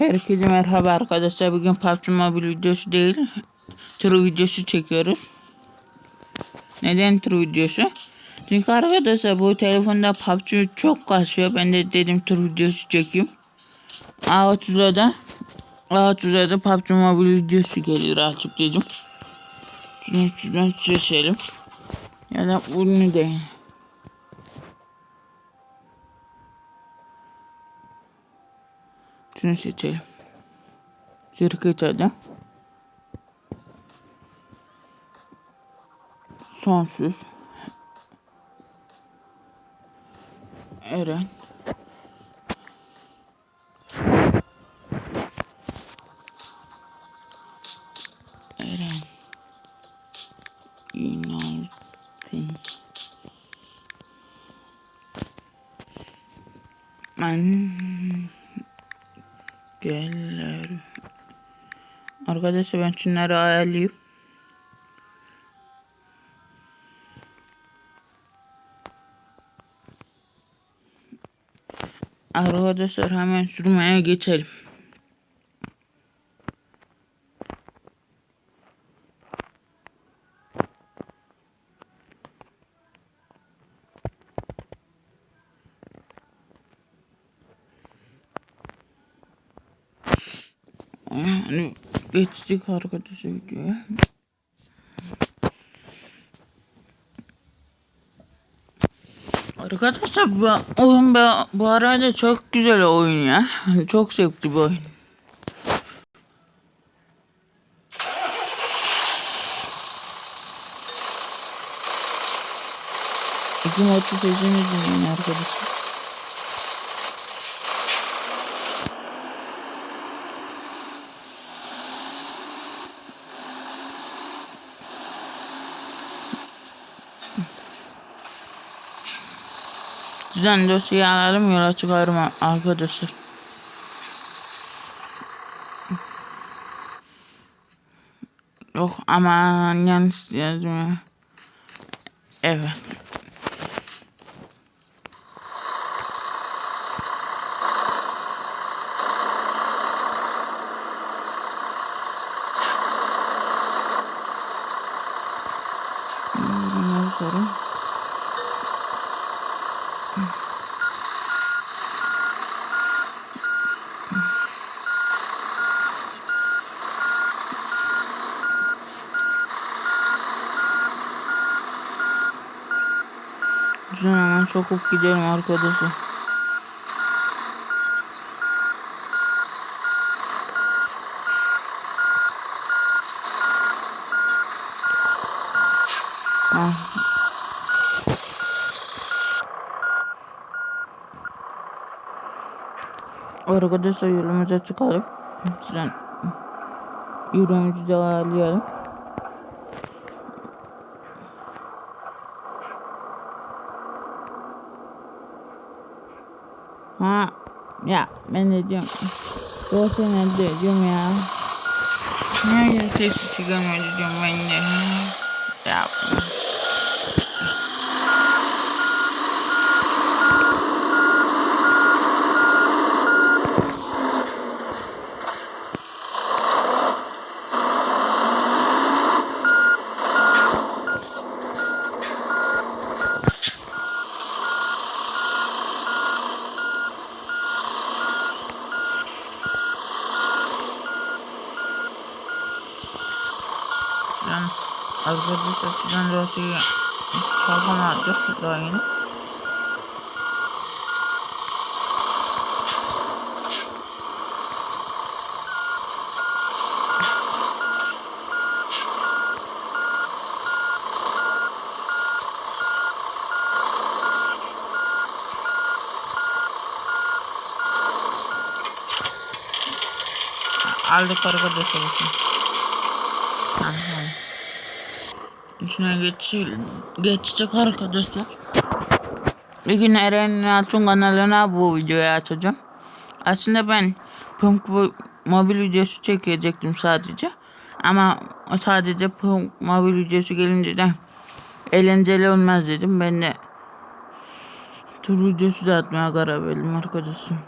Herkese merhaba arkadaşlar. Bugün PUBG Mobile videosu değil. Tur videosu çekiyoruz. Neden tur videosu? Çünkü arkadaşlar bu telefonda PUBG çok kasıyor. Ben de dedim tur videosu çekeyim. A30'a da A30'a da PUBG Mobile videosu geliyor artık dedim. Şunu şuradan seçelim. Ya da bunu da Şunu seçelim. Şirket adı. Sonsuz. Eren. Arkadaşlar ben şunları ayarlayayım. Arkadaşlar hemen sürmeye geçelim. Yani geçtik arkadaşlar videoya. Arkadaşlar bu oyun bu, bu arada çok güzel oyun ya. Çok zevkli bir oyun. İki motor sesini dinleyin arkadaşlar. Düzen dosyayı alalım yola çıkarım arkadaşlar. Yok aman yanlış yazdım ya. Evet. Sorun. Güzel hemen sokup gidelim arkadaşlar. Ah. Arkadaşlar yolumuza çıkalım. Şuradan yolumuzu da ayarlayalım. Ha ya ben de diyorum. Dosya nerede diyorum ya. Niye ya ses çıkamıyor diyorum ben de. Ya. Şuradan arkadaşlar şuradan dosyayı kalkamadık daha yeni. Aldık arkadaşlar bakın. İçine geç, geçecek arkadaşlar. Bir gün Eren'in Altun kanalına bu videoyu atacağım. Aslında ben Punk mobil videosu çekecektim sadece. Ama sadece Punk mobil videosu gelince de eğlenceli olmaz dedim. Ben de tur videosu da atmaya karar verdim arkadaşlar.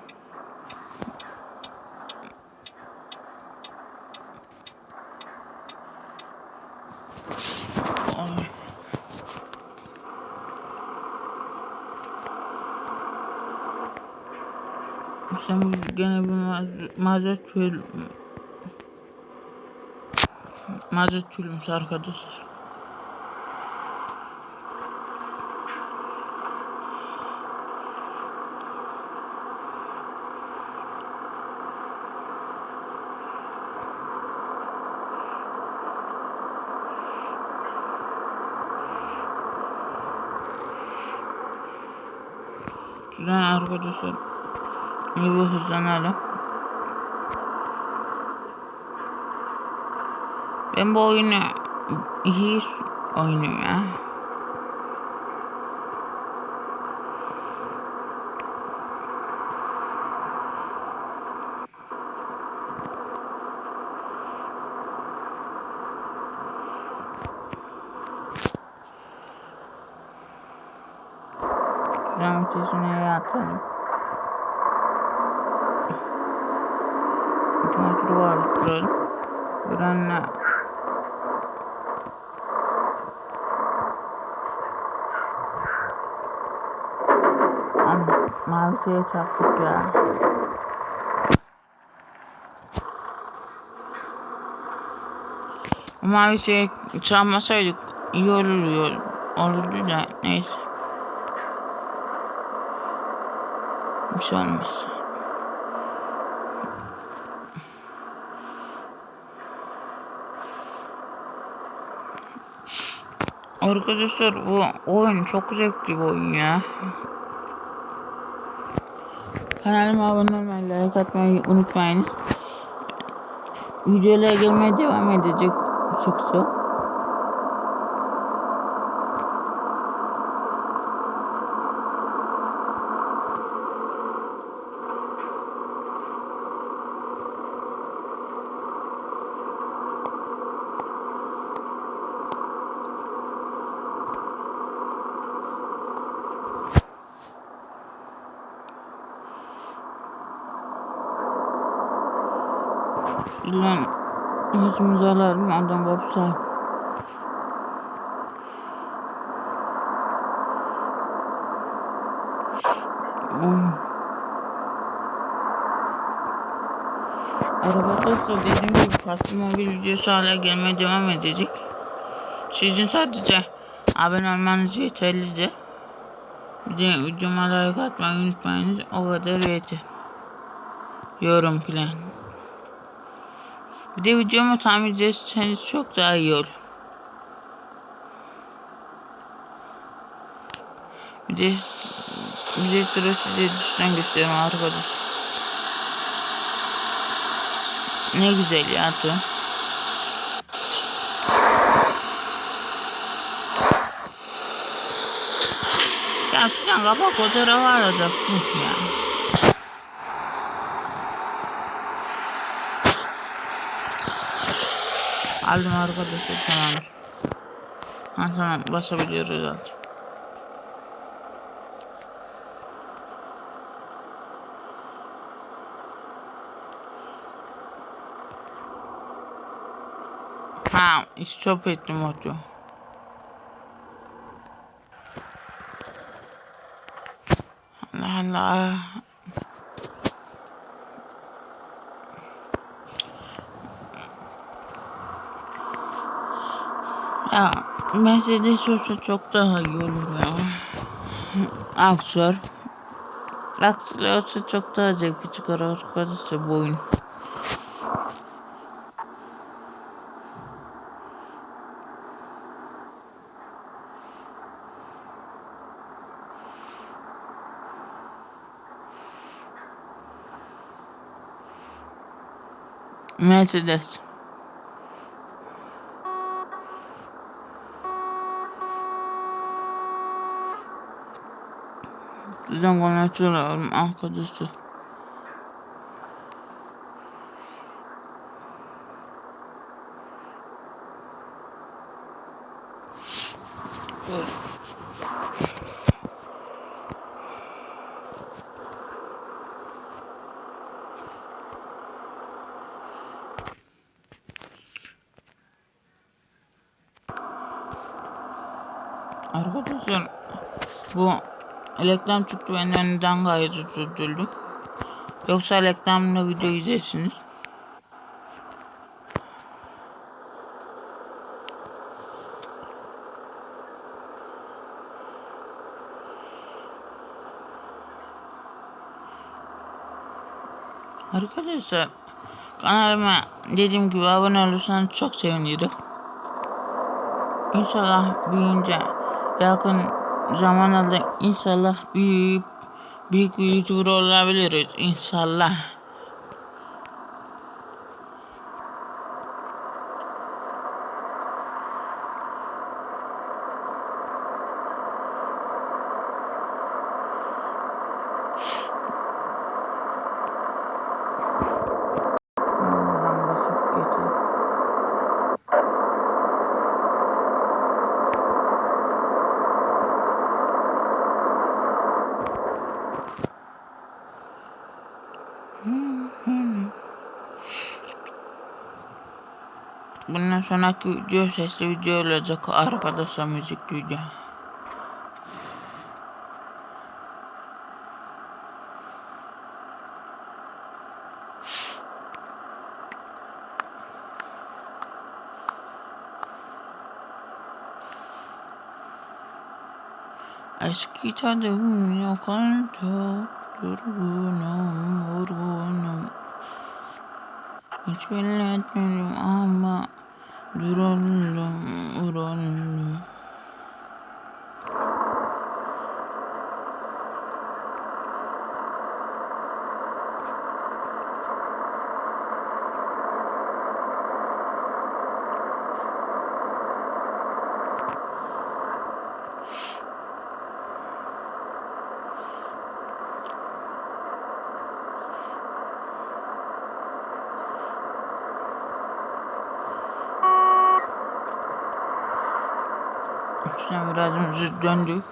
Sen gene bir maz- mazeret tül mazeret tülmüş arkadaşlar. Şuradan arkadaşlar bir hızlanalım. Ben bu oyunu iyi oynuyorum ya. Ötesine atalım. Varlıktıralım. Buranın mavi şeye çarptık ya. Mavi şeye çarpmasaydık iyi olurdu. Olurdu da neyse. Bir şey olmaz. Arkadaşlar bu oyun çok zevkli bir oyun ya. Kanalıma abone olmayı, like atmayı unutmayın. Videolara gelmeye devam edecek sık sık. Ulan yüzümüzü alalım adam babsa. Hmm. Arkadaşlar dediğim gibi farklı mobil videosu hala gelmeye devam edecek. Sizin sadece abone olmanız yeterlidir. Bir de videoma like atmayı unutmayınız. O kadar yeter. Yorum falan. Bir de videomu tahmin ederseniz çok daha iyi olur. Bir de bir de sıra size dıştan göstereyim arkadaş. Ne güzel ya. Ya sen kapak fotoğrafı arayacaktın ya. Aldım arkadaşlar tamamdır. Ha tamam basabiliyoruz artık. Ha stop ettim otu. Allah Allah. Ya Mercedes olsa çok daha iyi olur ya. Aksör. Aksör olsa çok daha zevkli çıkar arkadaşlar bu oyun. Mercedes. Sizden konuşuyorum arkadaşlar. Arkadaşlar bu reklam çıktı ben önünden gayet üzüldüm. Yoksa reklamlı video izlersiniz. Arkadaşlar kanalıma dediğim gibi abone olursanız çok sevinirim. İnşallah büyüyünce yakın zamanlarda inşallah büyüyüp büyük bir YouTuber olabiliriz inşallah. Sonraki video sesli video olacak arkadaşlar müzik video. Eski tadım yakan çok durgunum, vurgunum. Hiç belli etmedim ama 누런 놈, 으런 놈. Müzik döndük.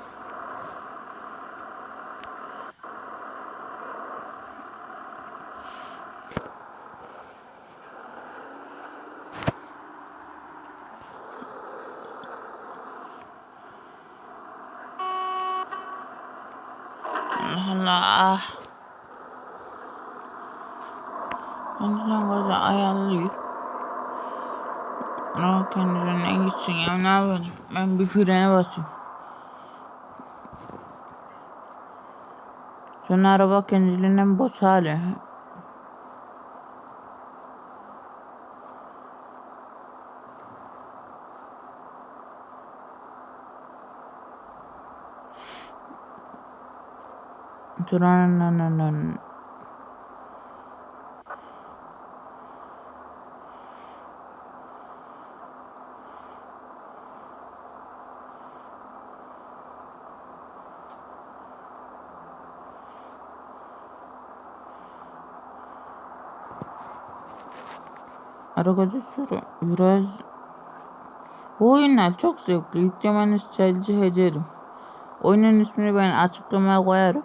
Allah Allah. Önceden böyle ayarlıyım. Ama kendiliğinden gitsin ya ne yapalım. Ben bir frene basayım. Sonra araba kendiliğinden boş hali. Duran Arkadaşlar biraz bu oyunlar çok zevkli. Yüklemenizi tercih ederim. Oyunun ismini ben açıklamaya koyarım.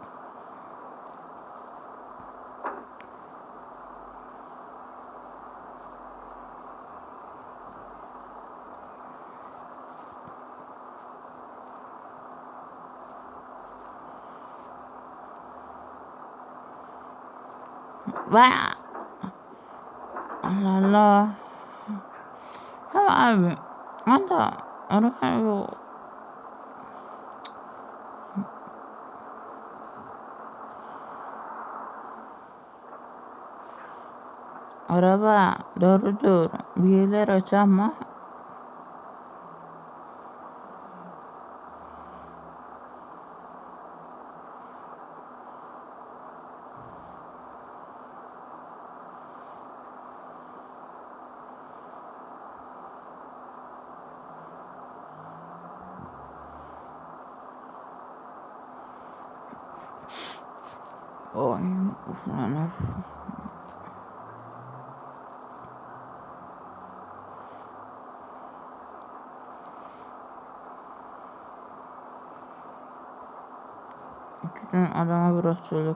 Vay. Allah. Ya abi. Araba yok. Araba doğrudur. Bir yerler aç Oy, adama biraz söylüyor.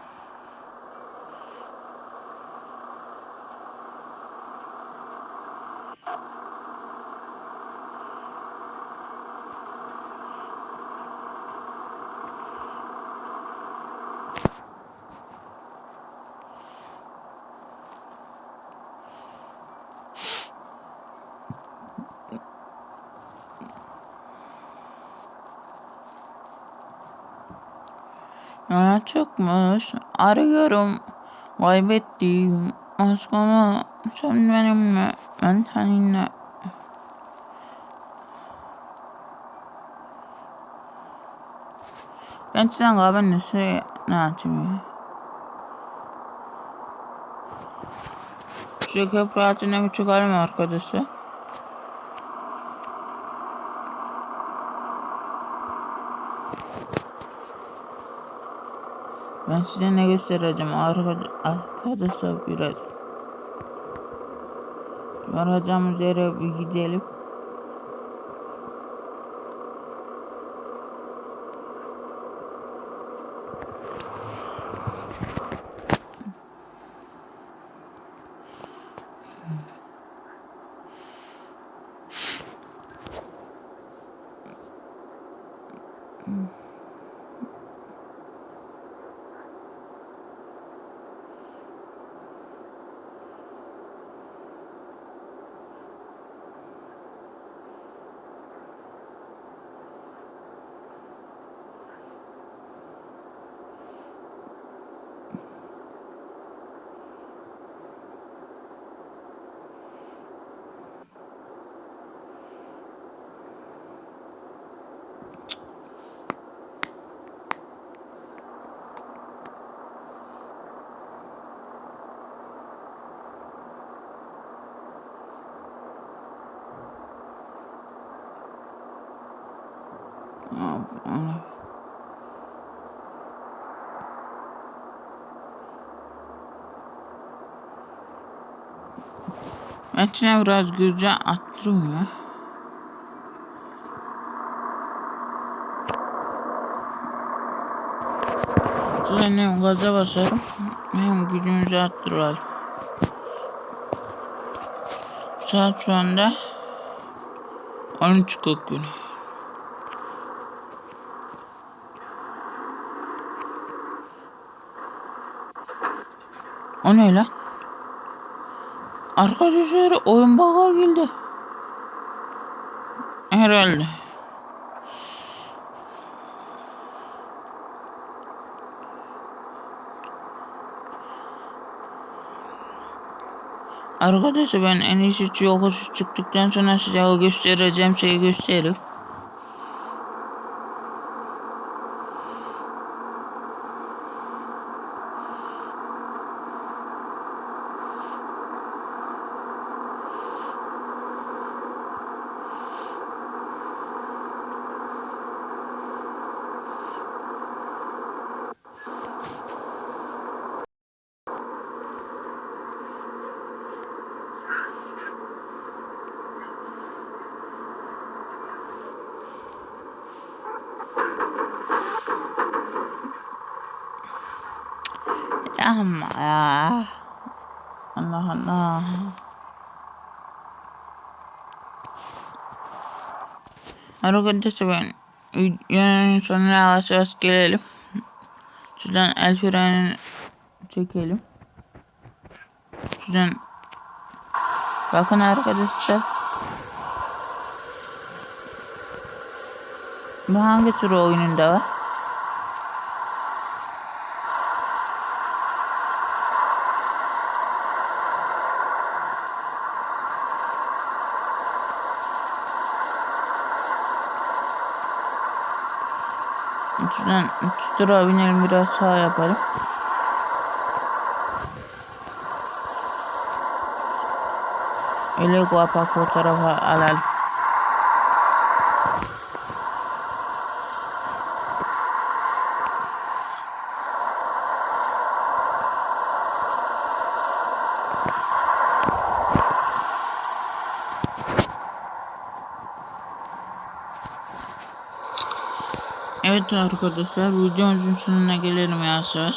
Yola çıkmış. Arıyorum. Kaybettiğim aşkımı. Sen benimle. Ben seninle. Ben sizden kahvenin üstüne ne ya? Şu köprü altına bir çıkalım arkadaşlar. Ben size ne göstereceğim arkadaş, arkadaşlar biraz. Varacağımız yere bir gidelim. Ana. Ben içine biraz güzel attırım ya. Hem gaza basarım hem gücümüzü arttıralım. Saat şu anda 13.40 günü. O ne lan? Arkadaşlar oyun bug'a girdi. Herhalde. Arkadaşlar ben en iyisi yokuş çıktıktan sonra size göstereceğim şeyi göstereyim. Ama ya. Allah Allah. Arkadaşlar ben videonun sonuna yavaş yavaş gelelim. Şuradan el frenini çekelim. Şuradan bakın arkadaşlar. Bu hangi tür oyununda var? Şuradan tutura binelim biraz sağ yapalım. Öyle guapa fotoğrafı alalım. Evet arkadaşlar videomuzun sonuna gelelim yavaş yavaş.